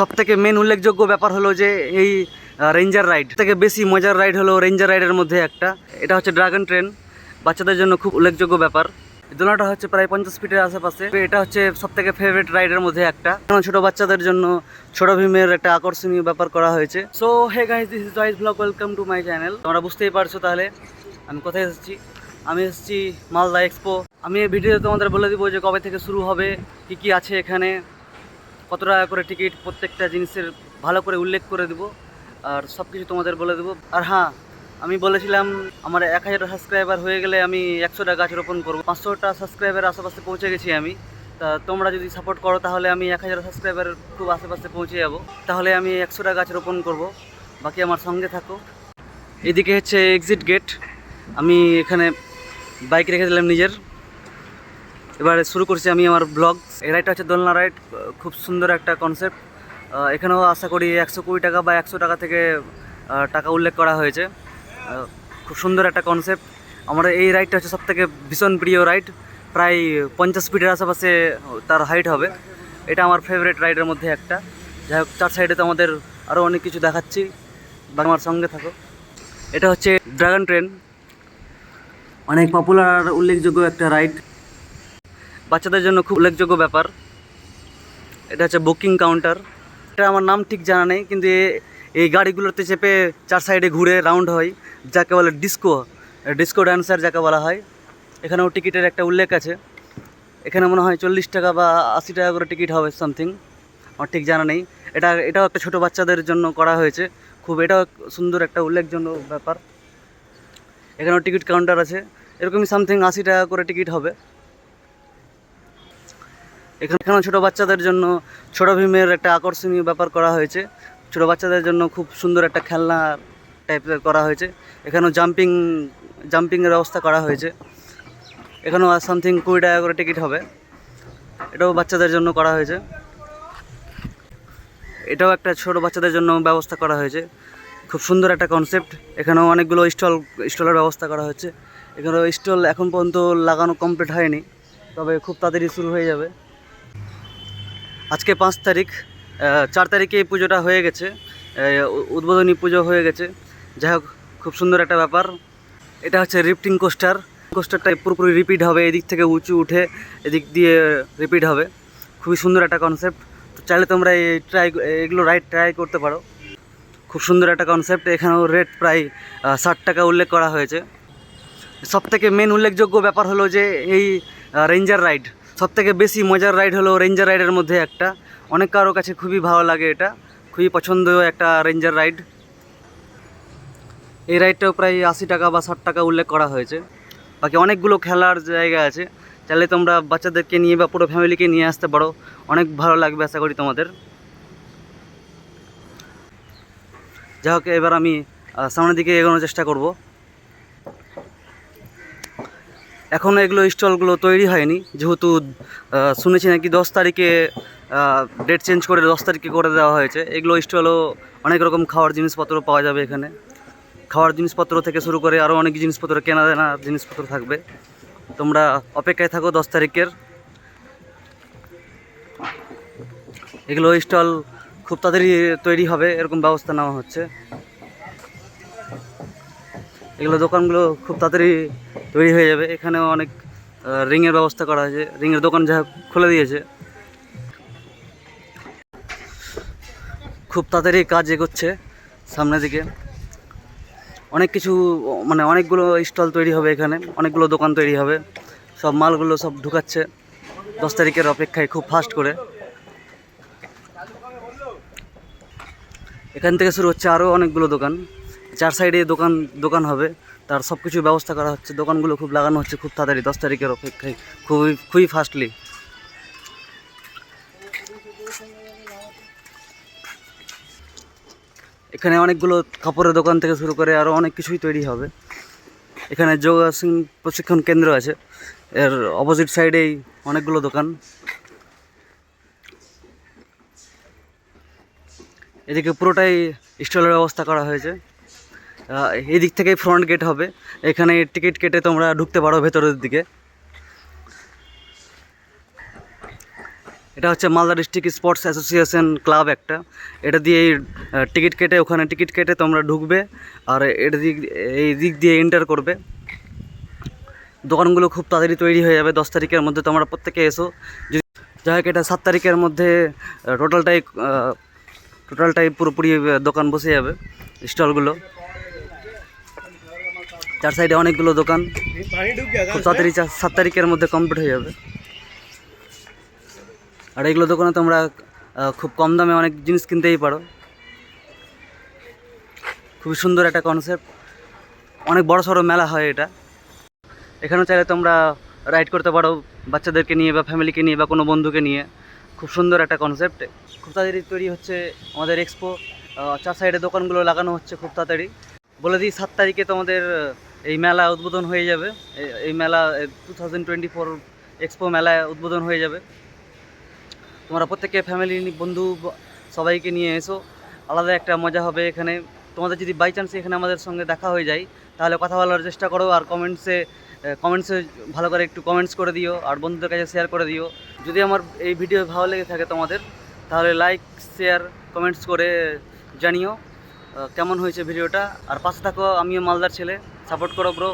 সব থেকে মেন উল্লেখযোগ্য ব্যাপার হলো যে এই রেঞ্জার রাইড থেকে বেশি মজার রাইড হলো রেঞ্জার রাইডের মধ্যে একটা। এটা হচ্ছে ড্রাগন ট্রেন বাচ্চাদের জন্য খুব উল্লেখযোগ্য ব্যাপার। দোলনাটা হচ্ছে প্রায় পঞ্চাশ ফিটের আশেপাশে। এটা হচ্ছে সব থেকে ফেভারিট রাইডের মধ্যে একটা। ছোট বাচ্চাদের জন্য ছোট ভীমের একটা আকর্ষণীয় ব্যাপার করা হয়েছে। So hey guys this is Joy's blog welcome to my channel তোমরা বুঝতেই পারছ তাহলে আমি কোথায় এসেছি? আমি এসেছি মালদা এক্সপো আমি এই ভিডিওতে তোমাদের বলে দিব যে কবে থেকে শুরু হবে, কি কি আছে এখানে। কত টাকা করে টিকিট, প্রত্যেকটা জিনিসের ভালো করে উল্লেখ করে দেবো, আর সব কিছু তোমাদের বলে দেবো। আর হ্যাঁ আমি বলেছিলাম, আমার এক হাজার সাবস্ক্রাইবার হয়ে গেলে আমি একশোটা গাছ রোপণ করব। পাঁচশোটা সাবস্ক্রাইবার আশেপাশে পৌঁছে গেছি আমি। তা তোমরা যদি সাপোর্ট করো, তাহলে আমি এক হাজার সাবস্ক্রাইবার খুব আশেপাশে পৌঁছে যাব। তাহলে আমি একশোটা গাছ রোপণ করব। বাকি আমার সঙ্গে থাকো। এদিকে হচ্ছে এক্সিট গেট আমি এখানে বাইক রেখে দিলাম নিজের। এবারে শুরু করছি আমি আমার ব্লগ এই রাইডটা হচ্ছে দোলনা রাইড খুব সুন্দর একটা কনসেপ্ট এখানেও আশা করি একশো কুড়ি টাকা বা একশো টাকা থেকে টাকা উল্লেখ করা হয়েছে। খুব সুন্দর একটা কনসেপ্ট আমার এই রাইডটা হচ্ছে সবথেকে ভীষণ প্রিয় রাইড প্রায় পঞ্চাশ ফিটের আশেপাশে তার হাইট হবে। এটা আমার ফেভারিট রাইডের মধ্যে একটা। যাই হোক, চার সাইডে তো আমাদের আরও অনেক কিছু দেখাচ্ছি। বা আমার সঙ্গে থাকো। এটা হচ্ছে ড্রাগন ট্রেন অনেক পপুলার উল্লেখযোগ্য একটা রাইড বাচ্চাদের জন্য খুব উল্লেখযোগ্য ব্যাপার। এটা হচ্ছে বুকিং কাউন্টার। এটা আমার নাম ঠিক জানা নেই, কিন্তু এই গাড়িগুলোতে চেপে চার সাইডে ঘুরে রাউন্ড হয়, যাকে বলে ডিস্কো। ডিস্কো ড্যান্সার যাকে বলা হয়। এখানেও টিকিটের একটা উল্লেখ আছে। এখানে মনে হয় চল্লিশ টাকা বা আশি টাকা করে টিকিট হবে, সামথিং। আমার ঠিক জানা নেই। এটা, এটাও একটা ছোটো বাচ্চাদের জন্য করা হয়েছে। খুব এটাও সুন্দর একটা উল্লেখযোগ্য ব্যাপার। এখানেও টিকিট কাউন্টার আছে। এরকমই সামথিং আশি টাকা করে টিকিট হবে। এখানেও ছোটো বাচ্চাদের জন্য ছোট ভীমের একটা আকর্ষণীয় ব্যাপার করা হয়েছে। ছোটো বাচ্চাদের জন্য খুব সুন্দর একটা খেলনা টাইপের করা হয়েছে। এখানেও জাম্পিং জাম্পিংয়ের ব্যবস্থা করা হয়েছে। এখানেও সামথিং কুড়ি টাকা করে টিকিট হবে। এটাও বাচ্চাদের জন্য করা হয়েছে। এটাও একটা ছোট বাচ্চাদের জন্য ব্যবস্থা করা হয়েছে। খুব সুন্দর একটা কনসেপ্ট এখানেও অনেকগুলো স্টল, স্টলের ব্যবস্থা করা হচ্ছে। এখানেও স্টল এখন পর্যন্ত লাগানো কমপ্লিট হয়নি। তবে খুব তাড়াতাড়ি শুরু হয়ে যাবে। আজকে পাঁচ তারিখ চার তারিখে এই পুজোটা হয়ে গেছে উদ্বোধনী পুজো হয়ে গেছে। যাই হোক, খুব সুন্দর একটা ব্যাপার। এটা হচ্ছে রিফটিং কোস্টার কোস্টারটা পুরোপুরি রিপিট হবে, এদিক থেকে উঁচু উঠে এদিক দিয়ে রিপিট হবে। খুবই সুন্দর একটা কনসেপ্ট তো চাইলে তোমরা এই ট্রাই এগুলো রাইড ট্রাই করতে পারো। খুব সুন্দর একটা কনসেপ্ট এখানেও রেট প্রায় ষাট টাকা উল্লেখ করা হয়েছে। সব থেকে মেন উল্লেখযোগ্য ব্যাপার হলো যে এই রেঞ্জার রাইড সব থেকে বেশি মজার রাইড হলো রেঞ্জার রাইডের মধ্যে একটা। অনেক কারও কাছে খুবই ভালো লাগে এটা। খুবই পছন্দীয় একটা রেঞ্জার রাইড। এই রাইডটাও প্রায় আশি টাকা বা ষাট টাকা উল্লেখ করা হয়েছে। বাকি অনেকগুলো খেলার জায়গা আছে। চাইলে তোমরা বাচ্চাদেরকে নিয়ে বা পুরো ফ্যামিলিকে নিয়ে আসতে পারো। অনেক ভালো লাগবে আশা করি তোমাদের। যাই হোক, এবার আমি সামনের দিকে এগোনোর চেষ্টা করব। এখনও এগুলো স্টলগুলো তৈরি হয়নি। যেহেতু শুনেছি নাকি দশ তারিখে ডেট চেঞ্জ করে দশ তারিখে করে দেওয়া হয়েছে। এগুলো স্টলও অনেক রকম খাওয়ার জিনিসপত্র পাওয়া যাবে এখানে। খাওয়ার জিনিসপত্র থেকে শুরু করে আরও অনেক জিনিসপত্র কেনা দেনা জিনিসপত্র থাকবে। তোমরা অপেক্ষায় থাকো দশ তারিখের। এগুলো স্টল খুব তাড়াতাড়ি তৈরি হবে, এরকম ব্যবস্থা নেওয়া হচ্ছে। এগুলো দোকানগুলো খুব তাড়াতাড়ি তৈরি হয়ে যাবে। এখানেও অনেক রিংয়ের ব্যবস্থা করা হয়েছে। রিংয়ের দোকান যা খুলে দিয়েছে। খুব তাড়াতাড়ি কাজ এগোচ্ছে সামনের দিকে। অনেক কিছু মানে অনেকগুলো স্টল তৈরি হবে এখানে, অনেকগুলো দোকান তৈরি হবে। সব মালগুলো সব ঢুকাচ্ছে। দশ তারিখের অপেক্ষায় খুব ফাস্ট করে। এখান থেকে শুরু হচ্ছে আরও অনেকগুলো দোকান। চার সাইডে দোকান দোকান হবে। তার সব কিছু ব্যবস্থা করা হচ্ছে, দোকানগুলো খুব লাগানো হচ্ছে খুব তাড়াতাড়ি, দশ তারিখের অপেক্ষায়। খুবই খুবই ফাস্টলি এখানে অনেকগুলো কাপড়ের দোকান থেকে শুরু করে আরও অনেক কিছুই তৈরি হবে। এখানে যোগাসন প্রশিক্ষণ কেন্দ্র আছে। এর অপোজিট সাইডেই অনেকগুলো দোকান। এদিকে পুরোটাই স্টলের ব্যবস্থা করা হয়েছে। আহ, এই দিক থেকেই ফ্রন্ট গেট হবে। এখানে টিকিট কেটে তোমরা ঢুকতে পারো ভেতরের দিকে। এটা হচ্ছে Malda district sports association club একটা। এটা দিয়ে টিকিট কেটে ওখানে টিকিট কেটে তোমরা ঢুকবে আর এটা দিক এই দিক দিয়ে এন্টার করবে। দোকানগুলো খুব তাড়াতাড়ি তৈরি হয়ে যাবে দশ তারিখের মধ্যে তোমরা প্রত্যেকে এসো। যদি যাই হোক এটা সাত তারিখের মধ্যে টোটালটাই টোটালটাই পুরোপুরি দোকান বসে যাবে স্টলগুলো। চার সাইডে অনেকগুলো দোকান। খুব তাড়াতাড়ি সাত তারিখের মধ্যে কমপ্লিট হয়ে যাবে। আর এগুলো দোকানে তোমরা খুব কম দামে অনেক জিনিস কিনতেই পারো। খুবই সুন্দর একটা কনসেপ্ট অনেক বড় সড়ো মেলা হয় এটা। এখানে চাইলে তোমরা রাইড করতে পারো বাচ্চাদেরকে নিয়ে বা ফ্যামিলিকে নিয়ে বা কোনো বন্ধুকে নিয়ে। খুব সুন্দর একটা কনসেপ্ট খুব তাড়াতাড়ি তৈরি হচ্ছে আমাদের এক্সপো চার সাইডে দোকানগুলো লাগানো হচ্ছে খুব তাড়াতাড়ি। বলে দিই, সাত তারিখে তোমাদের এই মেলা উদ্বোধন হয়ে যাবে। এই- মেলা two thousand twenty four expo মেলা উদ্বোধন হয়ে যাবে। তোমরা প্রত্যেকে ফ্যামিলি বন্ধু, সবাইকে নিয়ে এসো। আলাদা একটা মজা হবে এখানে। তোমাদের যদি বাই চান্স এখানে আমাদের সঙ্গে দেখা হয়ে যায়, তাহলে কথা বলার চেষ্টা করো আর কমেন্টসে কমেন্টসে ভালো করে একটু কমেন্টস করে দিও আর বন্ধুদের কাছে শেয়ার করে দিও। যদি আমার এই ভিডিও ভালো লেগে থাকে তোমাদের, তাহলে লাইক শেয়ার কমেন্টস করে জানিও। কেমন হয়েছে ভিডিওটা? আর পাশে থাকো আমিও মালদার ছেলে। সাপোর্ট করো ব্রো